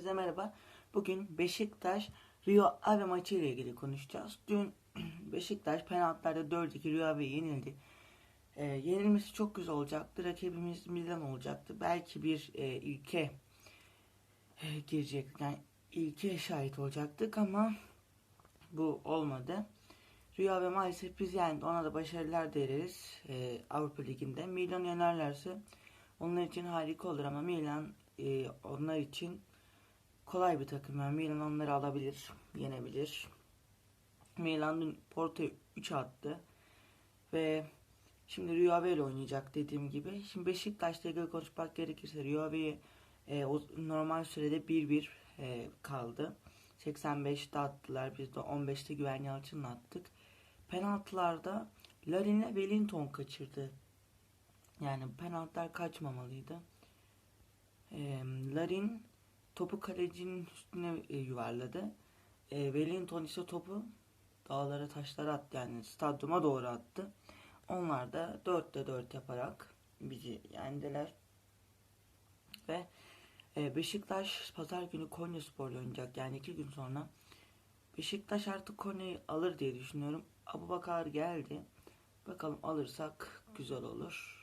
Herkese merhaba. Bugün Beşiktaş Rio Ave maçı ile ilgili konuşacağız. Dün Beşiktaş penaltılarda 4-2 Rio Ave'ye yenildi. Ee, yenilmesi çok güzel olacaktı. Rakibimiz Milan olacaktı. Belki bir e, ilke e, girecek. Yani ilke şahit olacaktık ama bu olmadı. Rio Ave maalesef biz yendi. Ona da başarılar dileriz e, Avrupa Ligi'nde. Milan yenerlerse onlar için harika olur ama Milan e, onlar için kolay bir takım. Yani Milan onları alabilir, yenebilir. Milan dün Porto'ya 3 attı. Ve şimdi Ave ile oynayacak dediğim gibi. Şimdi Beşiktaş'la ilgili konuşmak gerekirse Ave'yi e, normal sürede 1-1 e, kaldı. 85'te attılar. Biz de 15'te Güven Yalçın'la attık. Penaltılarda Larin'le Wellington kaçırdı. Yani penaltılar kaçmamalıydı. E, Larin topu kalecinin üstüne e, yuvarladı. E, Wellington ise topu dağlara taşlara attı yani stadyuma doğru attı. Onlar da 4'te 4 yaparak bizi yendiler. Ve e, Beşiktaş pazar günü Konya Spor'la oynayacak yani iki gün sonra. Beşiktaş artık Konya'yı alır diye düşünüyorum. Abu Bakar geldi. Bakalım alırsak güzel olur.